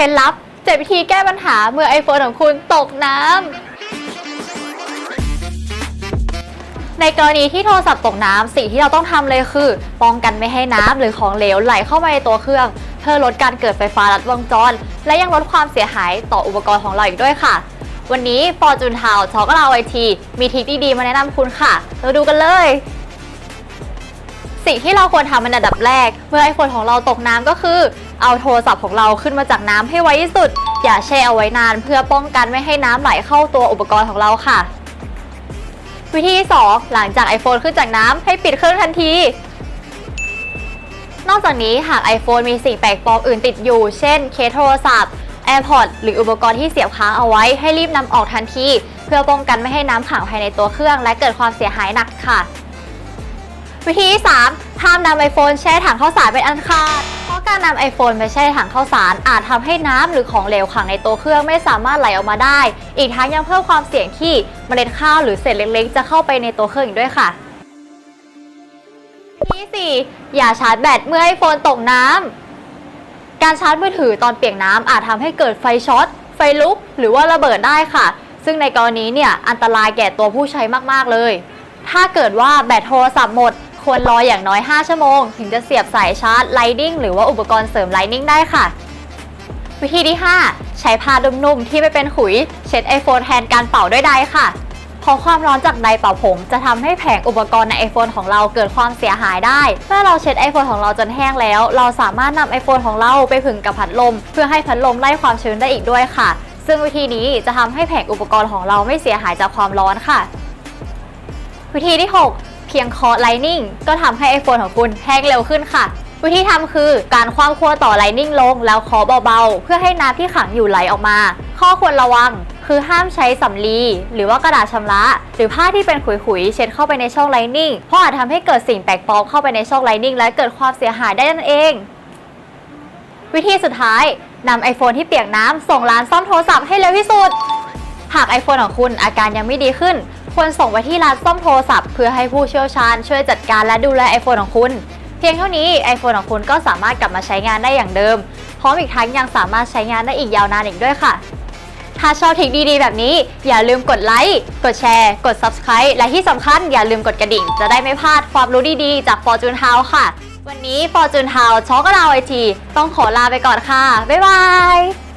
เคล็ดลับเจ็ดวิธีแก้ปัญหาเมื่อ iPhone ของคุณตกน้ำ ในกรณีที่โทรศัพท์ตกน้ำสิ่งที่เราต้องทำเลยคือ ป้องกันไม่ให้น้ำหรือของเหลวไหลเข้ามาในตัวเครื่อง เพื่อลดการเกิดไฟฟ้าลัดวงจร และยังลดความเสียหายต่ออุปกรณ์ของเราอีกด้วยค่ะ วันนี้ Fortune Town ช็อกเราไอทีมีทริคดีๆมาแนะนำคุณค่ะ เราดูกันเลยสิ่งที่เราควรทำเป็นอันดับแรก เมื่อไอโฟนของเราตกน้ำก็คือ เอาโทรศัพท์ของเราขึ้นมาจากน้ำให้ไวที่สุด อย่าแช่เอาไว้นาน เพื่อป้องกันไม่ให้น้ำไหลเข้าตัวอุปกรณ์ของเราค่ะ วิธีที่ 2 หลังจาก iPhone ขึ้นจากน้ำให้ปิดเครื่องทันที นอกจากนี้หาก iPhone มีสิ่งแปลกปลอมอื่นติดอยู่ เช่น เคสโทรศัพท์ AirPods หรืออุปกรณ์ที่เสียบค้างเอาไว้ให้รีบนำออกทันที เพื่อป้องกันไม่ให้น้ำขังภายในตัวเครื่อง และเกิดความเสียหายหนักค่ะ วิธีที่3ห้ามนำ iPhone แช่ถังข้าวสารเป็นอันขาด การนำ iPhone ไปแช่ถังข้าวสาร อาจทำให้น้ำหรือของเหลวขังในตัวเครื่องไม่สามารถไหลออกมาได้ อีกทั้งยังเพิ่มความเสี่ยงที่เมล็ดข้าวหรือเศษเล็กๆ จะเข้าไปในตัวเครื่องอีกด้วยค่ะที่ 4 อย่าชาร์จแบตเมื่อ iPhone ตกน้ำการชาร์จมือถือตอนเปียกน้ำอาจทำให้เกิดไฟช็อต ไฟลุก หรือว่าระเบิดได้ค่ะ ซึ่งในกรณีเนี่ยอันตรายแก่ตัวผู้ใช้มากๆเลย ถ้าเกิดว่าแบตโทรศัพท์หมด ควรรออย่างน้อย 5 ชั่วโมง ถึงจะเสียบสายชาร์จ Lightning หรือว่าอุปกรณ์เสริม Lightning ได้ค่ะ วิธีที่ 5 ใช้ผ้านุ่มๆที่ไม่เป็นขุย เช็ด iPhone แทนการเป่าด้วยไดร์ค่ะเพราะความร้อนจากไดเป่าผม จะทำให้แผงอุปกรณ์ใน iPhone ของเราเกิดความเสียหายได้ เมื่อเราเช็ด iPhone ของเราจนแห้งแล้ว เราสามารถนำ iPhone ของเราไปผึ่งกับพัดลม เพื่อให้พัดลมไล่ความชื้นได้อีกด้วยค่ะ ซึ่งวิธีนี้จะทำให้แผงอุปกรณ์ของเราไม่เสียหายจากความร้อนค่ะ วิธีที่ 6 เพียงเคอ Lightning ก็ทำให้ iPhone ของคุณแห้งเร็วขึ้นค่ะ วิธีทำคือการคว้างขั้วต่อ Lightning ลงแล้วเคอเบาๆ เพื่อให้น้ำที่ขังอยู่ไหลออกมา ข้อควรระวังคือห้ามใช้สำลีหรือว่ากระดาษชำระ หรือผ้าที่เป็นขุยๆ เช็ดเข้าไปในช่อง Lightning เพราะอาจทำให้เกิดสิ่งแปลกปลอมเข้าไปในช่อง Lightning และเกิดความเสียหายได้นั่นเอง วิธีสุดท้ายนำ iPhone ที่เปียกน้ำส่งร้านซ่อมโทรศัพท์ให้เร็วที่สุด หาก iPhone ของคุณอาการยังไม่ดีขึ้น ควรส่งไปที่ร้านซ่อมโทรศัพท์เพื่อให้ผู้เชี่ยวชาญช่วยจัดการและดูแล iPhone ของคุณ เพียงเท่านี้ iPhone ของคุณก็สามารถกลับมาใช้งานได้อย่างเดิม พร้อมอีกทั้งยังสามารถใช้งานได้อีกยาวนานอีกด้วยค่ะ ถ้าชอบทริคดีๆ แบบนี้ อย่าลืมกดไลค์กดแชร์ กด Subscribe และที่สำคัญอย่าลืมกดกระดิ่ง จะได้ไม่พลาดความรู้ดีๆ จาก Fortune House ค่ะ วันนี้ Fortune House ช็อกกระดาวไอทีต้องขอลาไปก่อนค่ะบ๊ายบาย